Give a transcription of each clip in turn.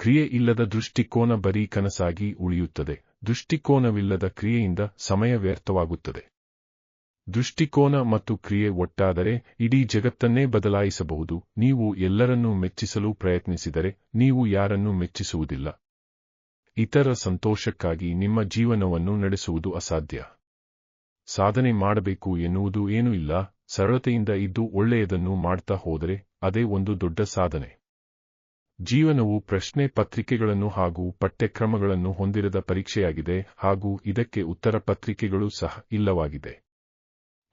ಕ್ರಿಯೆ ಇಲ್ಲದ ದೃಷ್ಟಿಕೋನ ಬರೀ ಕನಸಾಗಿ ಉಳಿಯುತ್ತದೆ. ದೃಷ್ಟಿಕೋನವಿಲ್ಲದ ಕ್ರಿಯೆಯಿಂದ ಸಮಯ ವ್ಯರ್ಥವಾಗುತ್ತದೆ. ದೃಷ್ಟಿಕೋನ ಮತ್ತು ಕ್ರಿಯೆ ಒಟ್ಟಾದರೆ ಇಡೀ ಜಗತ್ತನ್ನೇ ಬದಲಾಯಿಸಬಹುದು. ನೀವು ಎಲ್ಲರನ್ನೂ ಮೆಚ್ಚಿಸಲು ಪ್ರಯತ್ನಿಸಿದರೆ ನೀವು ಯಾರನ್ನೂ ಮೆಚ್ಚಿಸುವುದಿಲ್ಲ. ಇತರ ಸಂತೋಷಕ್ಕಾಗಿ ನಿಮ್ಮ ಜೀವನವನ್ನು ನಡೆಸುವುದು ಅಸಾಧ್ಯ. ಸಾಧನೆ ಮಾಡಬೇಕು ಎನ್ನುವುದು ಏನೂ ಇಲ್ಲ. ಸರಳತೆಯಿಂದ ಇದ್ದು ಒಳ್ಳೆಯದನ್ನು ಮಾಡ್ತಾ ಹೋದರೆ ಅದೇ ಒಂದು ದೊಡ್ಡ ಸಾಧನೆ. ಜೀವನವು ಪ್ರಶ್ನೆ ಪತ್ರಿಕೆಗಳನ್ನು ಹಾಗೂ ಪಠ್ಯಕ್ರಮಗಳನ್ನು ಹೊಂದಿರದ ಪರೀಕ್ಷೆಯಾಗಿದೆ ಹಾಗೂ ಇದಕ್ಕೆ ಉತ್ತರ ಪತ್ರಿಕೆಗಳು ಸಹ ಇಲ್ಲವಾಗಿದೆ.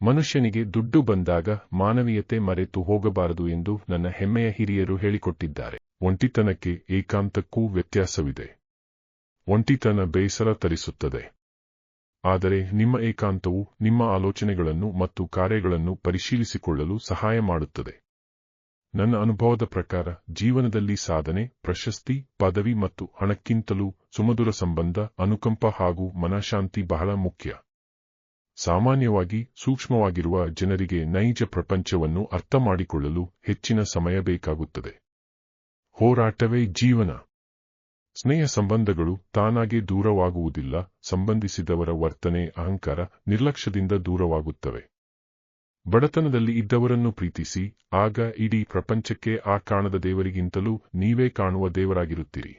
ಮನುಷ್ಯನಿಗೆ ದುಡ್ಡು ಬಂದಾಗ ಮಾನವೀಯತೆ ಮರೆತು ಹೋಗಬಾರದು ಎಂದು ನನ್ನ ಹೆಮ್ಮೆಯ ಹಿರಿಯರು ಹೇಳಿಕೊಟ್ಟಿದ್ದಾರೆ. ಒಂಟಿತನಕ್ಕೆ ಏಕಾಂತಕ್ಕೂ ವ್ಯತ್ಯಾಸವಿದೆ. ಒಂಟಿತನ ಬೇಸರ ತರಿಸುತ್ತದೆ. ಆದರೆ ನಿಮ್ಮ ಏಕಾಂತವು ನಿಮ್ಮ ಆಲೋಚನೆಗಳನ್ನು ಮತ್ತು ಕಾರ್ಯಗಳನ್ನು ಪರಿಶೀಲಿಸಿಕೊಳ್ಳಲು ಸಹಾಯ ಮಾಡುತ್ತದೆ. ನನ್ನ ಅನುಭವದ ಪ್ರಕಾರ ಜೀವನದಲ್ಲಿ ಸಾಧನೆ, ಪ್ರಶಸ್ತಿ, ಪದವಿ ಮತ್ತು ಹಣಕ್ಕಿಂತಲೂ ಸುಮಧುರ ಸಂಬಂಧ, ಅನುಕಂಪ ಹಾಗೂ ಮನಃಶಾಂತಿ ಬಹಳ ಮುಖ್ಯ. ಸಾಮಾನ್ಯವಾಗಿ ಸೂಕ್ಷ್ಮವಾಗಿರುವ ಜನರಿಗೆ ನೈಜ ಪ್ರಪಂಚವನ್ನು ಅರ್ಥಮಾಡಿಕೊಳ್ಳಲು ಹೆಚ್ಚಿನ ಸಮಯ ಬೇಕಾಗುತ್ತದೆ. ಹೋರಾಟವೇ ಜೀವನ. ಸ್ನೇಹ ಸಂಬಂಧಗಳು ತಾನಾಗೆ ದೂರವಾಗುವುದಿಲ್ಲ, ಸಂಬಂಧಿಸಿದವರ ವರ್ತನೆ, ಅಹಂಕಾರ ನಿರ್ಲಕ್ಷ್ಯದಿಂದ ದೂರವಾಗುತ್ತವೆ. ಬಡತನದಲ್ಲಿ ಇದ್ದವರನ್ನು ಪ್ರೀತಿಸಿ ಆಗ ಇಡೀ ಪ್ರಪಂಚಕ್ಕೆ ಆ ಕಾಣದ ದೇವರಿಗಿಂತಲೂ ನೀವೇ ಕಾಣುವ ದೇವರಾಗಿರುತ್ತೀರಿ.